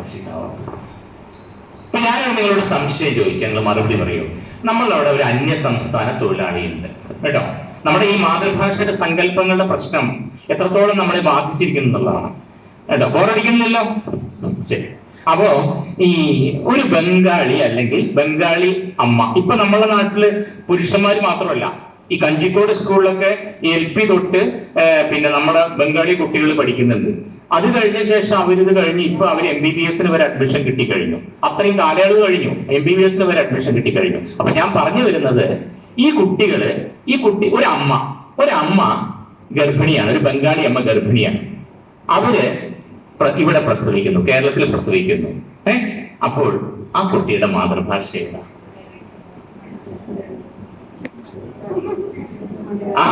മാതൃഭാഷയാവാത്തത് അപ്പൊ ഞാനാണ് നിങ്ങളോട് സംശയം ചോദിക്കാം. നിങ്ങൾ മറുപടി പറയൂ. നമ്മൾ അവിടെ ഒരു അന്യ സംസ്ഥാന തൊഴിലാളിയുണ്ട്. കേട്ടോ? നമ്മുടെ ഈ മാതൃഭാഷയുടെ സങ്കല്പങ്ങളുടെ പ്രശ്നം എത്രത്തോളം നമ്മളെ ബാധിച്ചിരിക്കുന്നു എന്നുള്ളതാണ്. കേട്ടോ? ബോറടിക്കുന്നില്ലല്ലോ ശരി. അപ്പോ ഈ ഒരു ബംഗാളി അല്ലെങ്കിൽ ബംഗാളി അമ്മ ഇപ്പൊ നമ്മളെ നാട്ടിൽ പുരുഷന്മാര് മാത്രമല്ല ഈ കഞ്ചിക്കോട് സ്കൂളിലൊക്കെ എൽ പി തൊട്ട് പിന്നെ നമ്മുടെ ബംഗാളി കുട്ടികൾ പഠിക്കുന്നുണ്ട്. അത് കഴിഞ്ഞ ശേഷം അവരിത് കഴിഞ്ഞ് ഇപ്പൊ അവർ എം ബി ബി എസിന് വരെ അഡ്മിഷൻ കിട്ടിക്കഴിഞ്ഞു. അത്രയും കാലയളവ് കഴിഞ്ഞു. എം ബി ബി എസിന് വരെ അഡ്മിഷൻ കിട്ടിക്കഴിഞ്ഞു. അപ്പൊ ഞാൻ പറഞ്ഞു വരുന്നത് ഈ കുട്ടികൾ ഈ കുട്ടി ഒരു അമ്മ ഒരമ്മ ഗർഭിണിയാണ് ഒരു ബംഗാളി അമ്മ ഗർഭിണിയാണ്. അവർ ഇവിടെ പ്രസവിക്കുന്നു കേരളത്തിൽ പ്രസവിക്കുന്നു. ഏ? അപ്പോൾ ആ കുട്ടിയുടെ മാതൃഭാഷ ഏതാ? ആ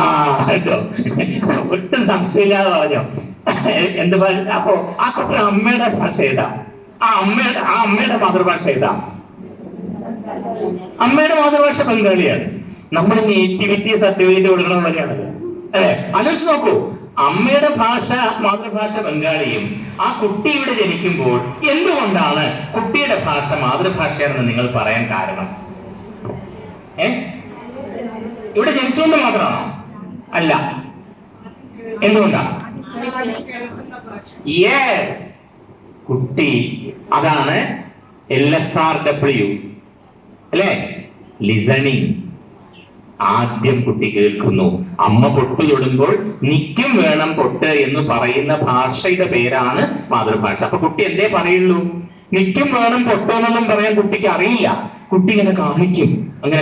ഒട്ടും സംശയമില്ലാതെ പറഞ്ഞോ. ഭാഷ? അപ്പോ ആ കുട്ടി അമ്മയുടെ ഭാഷ ഏതാ? ആ അമ്മയുടെ ആ അമ്മയുടെ മാതൃഭാഷ ഏതാ? അമ്മയുടെ മാതൃഭാഷ ബംഗാളിയാണ്. നമ്മുടെ നേറ്റിവിറ്റി സർട്ടിഫിക്കറ്റ് കൊടുക്കണം വരെയാണല്ലോ അല്ലെ? ആലോചിച്ച് നോക്കൂ. അമ്മയുടെ ഭാഷ മാതൃഭാഷ ബംഗാളിയും ആ കുട്ടി ഇവിടെ ജനിക്കുമ്പോൾ എന്തുകൊണ്ടാണ് കുട്ടിയുടെ ഭാഷ മാതൃഭാഷയാണെന്ന് നിങ്ങൾ പറയാൻ കാരണം? ഏ? ഇവിടെ ജനിച്ചുകൊണ്ട് മാത്രമാണോ? അല്ല. എന്തുകൊണ്ടാ? യെസ് കുട്ടി. അതാണ് എൽ എസ് ആർ ഡബ്ല്യു അല്ലേ? ലിസണിങ് ആദ്യം കുട്ടി കേൾക്കുന്നു. അമ്മ പൊട്ട് തൊടുമ്പോൾ നിക്കും വേണം പൊട്ട് എന്ന് പറയുന്ന ഭാഷയുടെ പേരാണ് മാതൃഭാഷ. അപ്പൊ കുട്ടി എന്തേ പറയുള്ളൂ? നിക്കും വേണം പൊട്ടോന്നൊന്നും പറയാൻ കുട്ടിക്ക് അറിയില്ല. കുട്ടി ഇങ്ങനെ കാണിക്കും. അങ്ങനെ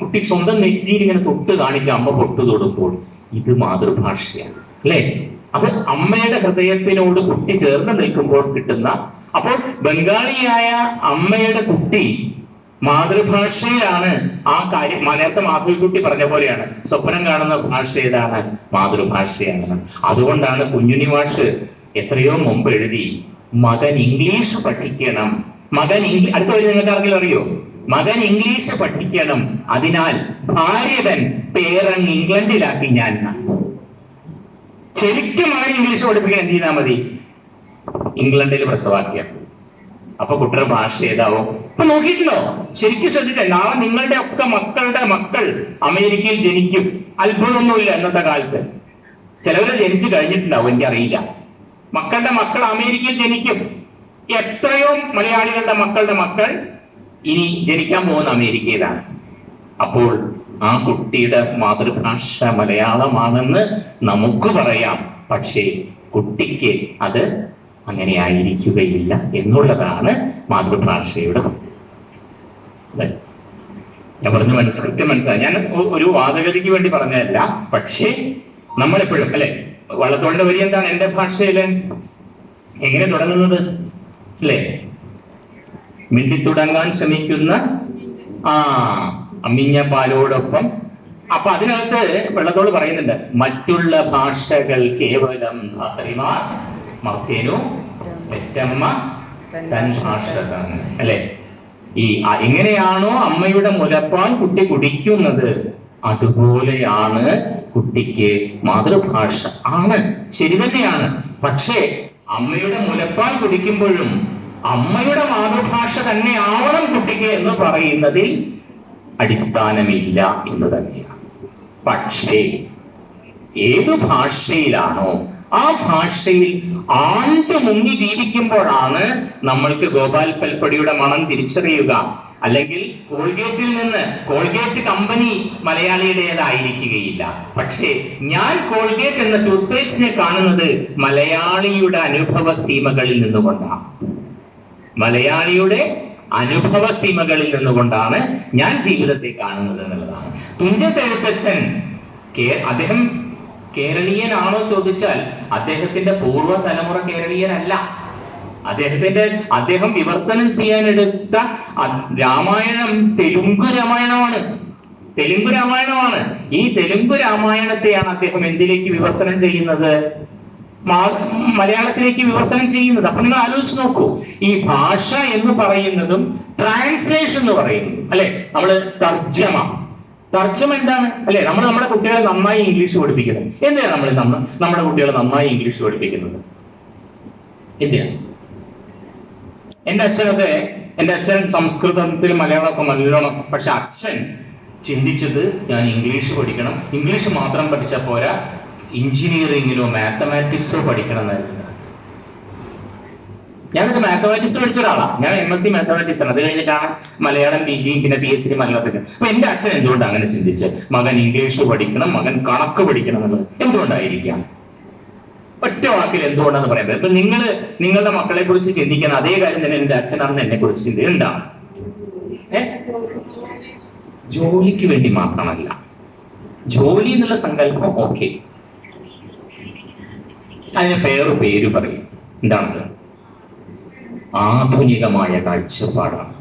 കുട്ടി സ്വന്തം നെറ്റിയിൽ ഇങ്ങനെ തൊട്ട് കാണിക്കും അമ്മ പൊട്ട് തൊടുമ്പോൾ. ഇത് മാതൃഭാഷയാണ്. അല്ലേ? അത് അമ്മയുടെ ഹൃദയത്തിനോട് കുട്ടി ചേർന്ന് നിൽക്കുമ്പോൾ കിട്ടുന്ന അപ്പോൾ ബംഗാളിയായ അമ്മയുടെ കുട്ടി മാതൃഭാഷയിലാണ് ആ കാര്യം. നേരത്തെ മാധവിക്കുട്ടി പറഞ്ഞ പോലെയാണ്. സ്വപ്നം കാണുന്ന ഭാഷ ഏതാണ് മാതൃഭാഷയാണ്. അതുകൊണ്ടാണ് കുഞ്ഞുണ്ണി മാഷ് എത്രയോ മുമ്പ് എഴുതി മകൻ ഇംഗ്ലീഷ് പഠിക്കണം. മകൻ ഇംഗ്ലീഷ് അടുത്ത വഴി നിങ്ങൾക്ക് ആർക്കെങ്കിലും അറിയോ? മകൻ ഇംഗ്ലീഷ് പഠിക്കണം. അതിനാൽ ഭാര്യതൻ പേരങ് ഇംഗ്ലണ്ടിലാക്കി ഞാൻ ശരിക്കും അവരെ ഇംഗ്ലീഷ് പഠിപ്പിക്കാൻ എന്ത് ചെയ്താൽ മതി? ഇംഗ്ലണ്ടിൽ പ്രസവാക്കിയ. അപ്പൊ കുട്ടിയുടെ ഭാഷ ഏതാവും? ഇപ്പൊ നോക്കിയിട്ടുണ്ടോ? ശരിക്കും ശ്രദ്ധിച്ച നാളെ നിങ്ങളുടെ ഒക്കെ മക്കളുടെ മക്കൾ അമേരിക്കയിൽ ജനിക്കും. അത്ഭുതമൊന്നുമില്ല ഇന്നത്തെ കാലത്ത്. ചിലവര് ജനിച്ചു കഴിഞ്ഞിട്ടുണ്ടാവും എനിക്കറിയില്ല. മക്കളുടെ മക്കൾ അമേരിക്കയിൽ ജനിക്കും. എത്രയോ മലയാളികളുടെ മക്കളുടെ മക്കൾ ഇനി ജനിക്കാൻ പോകുന്ന അമേരിക്കയിലാണ്. അപ്പോൾ ആ കുട്ടിയുടെ മാതൃഭാഷ മലയാളമാണെന്ന് നമുക്ക് പറയാം. പക്ഷേ കുട്ടിക്ക് അത് അങ്ങനെ ആയിരിക്കുകയില്ല എന്നുള്ളതാണ് മാതൃഭാഷയുടെ? ഞാൻ പറഞ്ഞു മനസ്സ് കൃത്യം മനസ്സിലായി. ഞാൻ ഒരു വാദഗതിക്ക് വേണ്ടി പറഞ്ഞതല്ല. പക്ഷേ നമ്മളെപ്പോഴും അല്ലെ? വള്ളത്തോളിന്റെ വരി എന്താണ്? എന്റെ ഭാഷയിൽ എങ്ങനെ തുടങ്ങുന്നത്? അല്ലേ? മിണ്ടി തുടങ്ങാൻ ശ്രമിക്കുന്ന ആ അമ്മിഞ്ഞ പാലോടൊപ്പം. അപ്പൊ അതിനകത്ത് വെള്ളത്തോട് പറയുന്നുണ്ട് മറ്റുള്ള ഭാഷകൾ കേവലം ധാത്രിമാർ മർത്തേനു പെറ്റമ്മ തൻ ഭാഷ തന്നെ അല്ലെ? ഈ എങ്ങനെയാണോ അമ്മയുടെ മുലപ്പാൽ കുട്ടി കുടിക്കുന്നത് അതുപോലെയാണ് കുട്ടിക്ക് മാതൃഭാഷ. ആണ്. ശരി തന്നെയാണ്. പക്ഷേ അമ്മയുടെ മുലപ്പാൽ കുടിക്കുമ്പോഴും അമ്മയുടെ മാതൃഭാഷ തന്നെ ആവണം കുട്ടിക്ക് എന്ന് പറയുന്നതിൽ അടിസ്ഥാനമില്ല എന്ന് തന്നെയാണ്. പക്ഷേ ഏത് ഭാഷയിലാണോ ആ ഭാഷയിൽ ആണ്ട് മുങ്ങി ജീവിക്കുമ്പോഴാണ് നമ്മൾക്ക് ഗോപാൽ പൽപ്പടിയുടെ മണം തിരിച്ചറിയുക. അല്ലെങ്കിൽ കോൾഗേറ്റിൽ നിന്ന് കോൾഗേറ്റ് കമ്പനി മലയാളിയുടേതായിരിക്കുകയില്ല. പക്ഷേ ഞാൻ കോൾഗേറ്റ് എന്ന ടൂത്ത്പേസ്റ്റിനെ കാണുന്നത് മലയാളിയുടെ അനുഭവ സീമകളിൽ നിന്നുകൊണ്ടാണ്. മലയാളിയുടെ അനുഭവ സീമകളിൽ നിന്നുകൊണ്ടാണ് ഞാൻ ജീവിതത്തെ കാണുന്നത് എന്നുള്ളതാണ്. തുഞ്ചത്തെഴുത്തച്ഛൻ അദ്ദേഹം കേരളീയനാണോ ചോദിച്ചാൽ അദ്ദേഹത്തിന്റെ പൂർവ തലമുറ കേരളീയനല്ല. അദ്ദേഹത്തിന്റെ അദ്ദേഹം വിവർത്തനം ചെയ്യാനെടുത്ത രാമായണം തെലുങ്ക് രാമായണമാണ്. തെലുങ്ക് രാമായണമാണ്. ഈ തെലുങ്ക് രാമായണത്തെയാണ് അദ്ദേഹം എന്തിലേക്ക് വിവർത്തനം ചെയ്യുന്നത്? മലയാളത്തിലേക്ക് വിവർത്തനം ചെയ്യുന്നത്. അപ്പൊ നിങ്ങൾ ആലോചിച്ച് നോക്കൂ. ഈ ഭാഷ എന്ന് പറയുന്നതും ട്രാൻസ്ലേഷൻ എന്ന് പറയുന്നു അല്ലെ? നമ്മൾ തർജമ. തർജമ എന്താണ്? അല്ലെ? നമ്മൾ നമ്മുടെ കുട്ടികളെ നന്നായി ഇംഗ്ലീഷ് പഠിപ്പിക്കണം എന്തിനാണ് നമ്മൾ നമ്മുടെ കുട്ടികളെ നന്നായി ഇംഗ്ലീഷ് പഠിപ്പിക്കുന്നത്? എന്തിനാണ്? എന്റെ അച്ഛനൊക്കെ എന്റെ അച്ഛൻ സംസ്കൃതത്തിൽ മലയാളമൊക്കെ നല്ലോണം പക്ഷെ അച്ഛൻ ചിന്തിച്ചത് ഞാൻ ഇംഗ്ലീഷ് പഠിക്കണം. ഇംഗ്ലീഷ് മാത്രം പഠിച്ചാൽ പോരാ. എഞ്ചിനീയറിംഗിലോ മാത്തമാറ്റിക്സോ പഠിക്കണം എന്നായിരുന്നു ഞാനൊക്കെ മാത്തമാറ്റിക്സ് പഠിച്ച ഒരാളാണ് ഞാൻ എം എസ് സി മാത്തമാറ്റിക്സ് ആണ്. അത് കഴിഞ്ഞിട്ടാണ് മലയാളം പി ജിയും പിന്നെ പി എച്ച് ഡി മലയാളത്തിൽ. അപ്പൊ എന്റെ അച്ഛൻ എന്തുകൊണ്ടാണ് അങ്ങനെ ചിന്തിച്ച്? മകൻ ഇംഗ്ലീഷ് പഠിക്കണം മകൻ കണക്ക് പഠിക്കണം എന്നുള്ളത്. എന്തുകൊണ്ടായിരിക്കാം? ഒറ്റ വാക്കിൽ എന്തുകൊണ്ടാന്ന് പറയാൻ പറ്റും ഇപ്പൊ നിങ്ങൾ നിങ്ങളുടെ മക്കളെ കുറിച്ച് ചിന്തിക്കുന്ന അതേ കാര്യം തന്നെ എന്റെ അച്ഛനാണെന്ന് എന്നെ കുറിച്ച് ഏ? ജോലിക്ക് വേണ്ടി മാത്രമല്ല. ജോലി എന്നുള്ള സങ്കല്പം ഓക്കെ. അതിന് പേര് പേര് പറയും. എന്താണ്? ആധുനികമായ കാഴ്ചപ്പാടാണ്.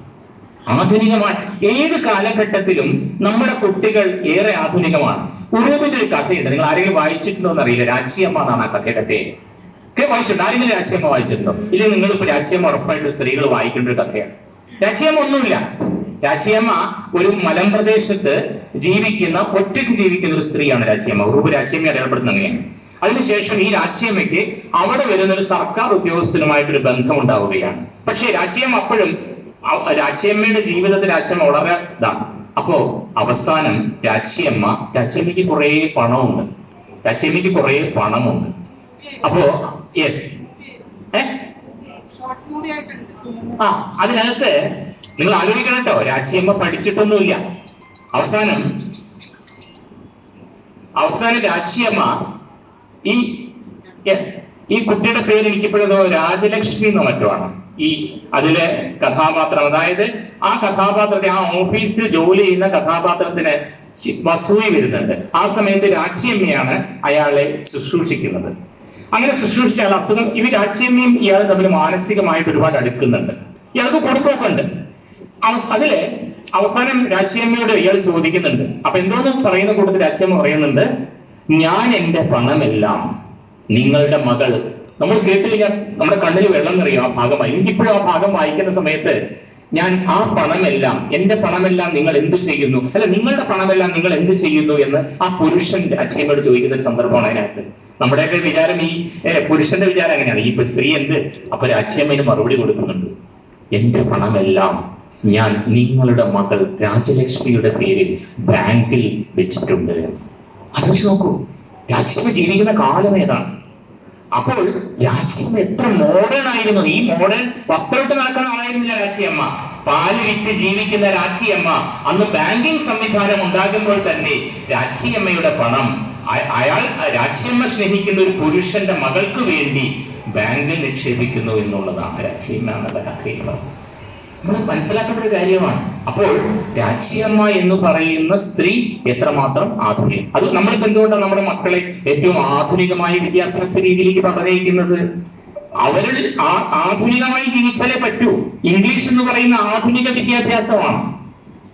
ആധുനികമായ ഏത് കാലഘട്ടത്തിലും നമ്മുടെ കുട്ടികൾ ഏറെ ആധുനികമാണ്. ഉറൂബിന്റെ ഒരു കഥയുണ്ട്. നിങ്ങൾ ആരെങ്കിലും വായിച്ചിട്ടുണ്ടോ എന്നറിയില്ല. രാജ്യമ്മ എന്നാണ് ആ കഥയുടെ പേര്. വായിച്ചിട്ടുണ്ട്? ആരെങ്കിലും രാജ്യമ്മ വായിച്ചിട്ടുണ്ടോ? ഇല്ലെങ്കിൽ നിങ്ങൾ ഇപ്പൊ രാച്ചിയമ്മ ഉറപ്പായിട്ട് സ്ത്രീകൾ വായിക്കേണ്ട ഒരു കഥയാണ്. രാജ്യമ്മ ഒന്നുമില്ല. രാജ്യമ്മ ഒരു മലമ്പ്രദേശത്ത് ജീവിക്കുന്ന ഒറ്റയ്ക്ക് ജീവിക്കുന്ന ഒരു സ്ത്രീയാണ് രാജ്യമ്മ. ഉറൂബ് രാജ്യമ്മ അടയാളപ്പെടുന്ന അങ്ങനെയാണ് അതിനുശേഷം ഈ രാജ്യമ്മയ്ക്ക് അവിടെ വരുന്ന ഒരു സർക്കാർ ഉദ്യോഗസ്ഥനുമായിട്ടൊരു ബന്ധം ഉണ്ടാവുകയാണ് പക്ഷേ രാജ്യം അപ്പോഴും രാജ്യമ്മയുടെ ജീവിതത്തിൽ രാജ്യമ്മ വളരെ ഇതാണ് അപ്പോ അവസാനം രാജ്യമ്മ രാജ്യമ്മയ്ക്ക് കുറെ പണമുണ്ട്. രാജ്യമ്മയ്ക്ക് കുറെ പണമുണ്ട്. അപ്പോ യെസ് ആ അതിനകത്ത് നിങ്ങൾ ആലോചിക്കണം രാച്ചിയമ്മ പഠിച്ചിട്ടൊന്നുമില്ല. അവസാനം അവസാനം രാച്ചിയമ്മ ഈ യെസ് ഈ കുട്ടിയുടെ പേര് എനിക്കിപ്പോഴതോ രാജലക്ഷ്മി എന്നോ മറ്റോ ഈ അതിലെ കഥാപാത്രം. അതായത് ആ കഥാപാത്രത്തെ ആ ഓഫീസിൽ ജോലി ചെയ്യുന്ന കഥാപാത്രത്തിന് വസൂയി വരുന്നുണ്ട്. ആ സമയത്ത് രാജ്യമ്മയാണ് അയാളെ ശുശ്രൂഷിക്കുന്നത്. അങ്ങനെ ശുശ്രൂഷിച്ച അയാൾ അസുഖം ഇവർ രാജ്യമ്മയും ഇയാൾ തമ്മിൽ മാനസികമായിട്ട് ഒരുപാട് അടുക്കുന്നുണ്ട്. ഇയാൾക്ക് അതിലെ അതിൽ അവസാനം രാജ്യമ്മയോട് ഇയാൾ ചോദിക്കുന്നുണ്ട്. അപ്പൊ എന്തോന്ന് പറയുന്ന കൂട്ടത്തിൽ രാജ്യമ്മ പറയുന്നുണ്ട് ഞാൻ എന്റെ പണമെല്ലാം നിങ്ങളുടെ മകൾ. നമ്മൾ കേട്ടില്ല നമ്മുടെ കണ്ണിൽ വെള്ളം നിറയും ആ ഭാഗം എനിക്കിപ്പോഴും ആ ഭാഗം വായിക്കുന്ന സമയത്ത് ഞാൻ ആ പണമെല്ലാം എന്റെ പണമെല്ലാം നിങ്ങൾ എന്ത് ചെയ്യുന്നു? അല്ല നിങ്ങളുടെ പണമെല്ലാം നിങ്ങൾ എന്ത് ചെയ്യുന്നു എന്ന് ആ പുരുഷന്റെ അച്ഛനോട് ചോദിക്കുന്ന ഒരു സന്ദർഭമാണ് അതിനകത്ത്. നമ്മുടെയൊക്കെ വിചാരം ഈ പുരുഷന്റെ വിചാരം അങ്ങനെയാണ്. ഈ സ്ത്രീ എന്ത്? അപ്പൊ രാശിയമ്മന് മറുപടി കൊടുക്കുന്നുണ്ട്. എന്റെ പണമെല്ലാം ഞാൻ നിങ്ങളുടെ മകൾ രാജലക്ഷ്മിയുടെ പേരിൽ ബാങ്കിൽ വെച്ചിട്ടുണ്ട്. ആലോചിച്ച് നോക്കൂ. രാജ്യമ്മ ജീവിക്കുന്ന കാലം ഏതാണ്? അപ്പോൾ രാജ്യം എത്ര മോഡേൺ ആയിരുന്നു? ഈ മോഡേൺ വസ്ത്രമിട്ട് നടക്കുന്ന ആളായിരുന്നില്ല രാജിയമ്മ. പാൽ വിറ്റ് ജീവിക്കുന്ന രാജിയമ്മ. അന്ന് ബാങ്കിങ് സംവിധാനം ഉണ്ടാകുമ്പോൾ തന്നെ രാജിയമ്മയുടെ പണം അയ- അയാൾ രാജിയമ്മ സ്നേഹിക്കുന്ന ഒരു പുരുഷന്റെ മകൾക്ക് വേണ്ടി ബാങ്കിൽ നിക്ഷേപിക്കുന്നു എന്നുള്ളതാണ് രാജിയമ്മ എന്നുള്ള കഥയിൽ നമ്മൾ മനസ്സിലാക്കേണ്ട ഒരു കാര്യമാണ്. അപ്പോൾ രാജ്യമ്മ എന്ന് പറയുന്ന സ്ത്രീ എത്രമാത്രം ആധുനികം അത് നമ്മളിപ്പോ എന്തുകൊണ്ടാണ് നമ്മുടെ മക്കളെ ഏറ്റവും ആധുനികമായ വിദ്യാഭ്യാസ രീതിയിലേക്ക് പറഞ്ഞയക്കുന്നത്? അവരിൽ ആ ആധുനികമായി ജീവിച്ചാലേ പറ്റൂ. ഇംഗ്ലീഷ് എന്ന് പറയുന്ന ആധുനിക വിദ്യാഭ്യാസമാണ്.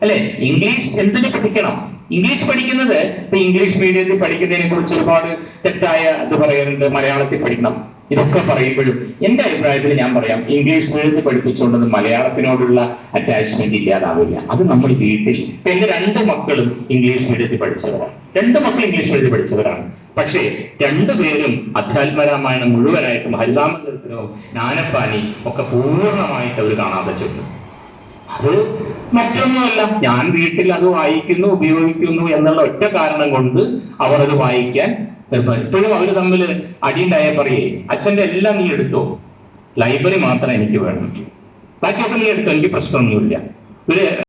അല്ലെ? ഇംഗ്ലീഷ് എന്തിനു പഠിക്കണം? ഇംഗ്ലീഷ് പഠിക്കുന്നത് ഇപ്പൊ ഇംഗ്ലീഷ് മീഡിയത്തിൽ പഠിക്കുന്നതിനെ കുറിച്ച് ഒരുപാട് തെറ്റായ ഇത് പറയാറുണ്ട്. മലയാളത്തിൽ പഠിക്കണം. ഇതൊക്കെ പറയുമ്പോഴും എന്റെ അഭിപ്രായത്തിൽ ഞാൻ പറയാം ഇംഗ്ലീഷ് മീഡിയത്തിൽ പഠിപ്പിച്ചുകൊണ്ടത് മലയാളത്തിനോടുള്ള അറ്റാച്ച്മെന്റ് ഇല്ലാതാവില്ല. അത് നമ്മൾ വീട്ടിൽ ഇപ്പൊ എന്റെ രണ്ട് മക്കളും ഇംഗ്ലീഷ് മീഡിയത്തിൽ പഠിച്ചവരാണ്. രണ്ട് മക്കൾ ഇംഗ്ലീഷ് മീഡിയത്തിൽ പഠിച്ചവരാണ്. പക്ഷേ രണ്ടുപേരും അധ്യാത്മരാമായണം മുഴുവനായിട്ടും ഹരിതാമന്ദിരത്തിനോ ജ്ഞാനപ്പാനി ഒക്കെ പൂർണമായിട്ട് അവർ കാണാതെ ചൊല്ലും. അത് മറ്റൊന്നുമല്ല. ഞാൻ വീട്ടിൽ അത് വായിക്കുന്നു ഉപയോഗിക്കുന്നു എന്നുള്ള ഒറ്റ കാരണം കൊണ്ട് അവർ അത് വായിക്കാൻ ഇപ്പോഴും അവർ തമ്മിൽ അടിയുണ്ടായ പറയേ അച്ഛന്റെ എല്ലാം നീ എടുത്തോ? ലൈബ്രറി മാത്രം എനിക്ക് വേണം. ബാക്കിയൊക്കെ നീ എടുത്തോ? എനിക്ക് പ്രശ്നമൊന്നുമില്ല. ഇവർ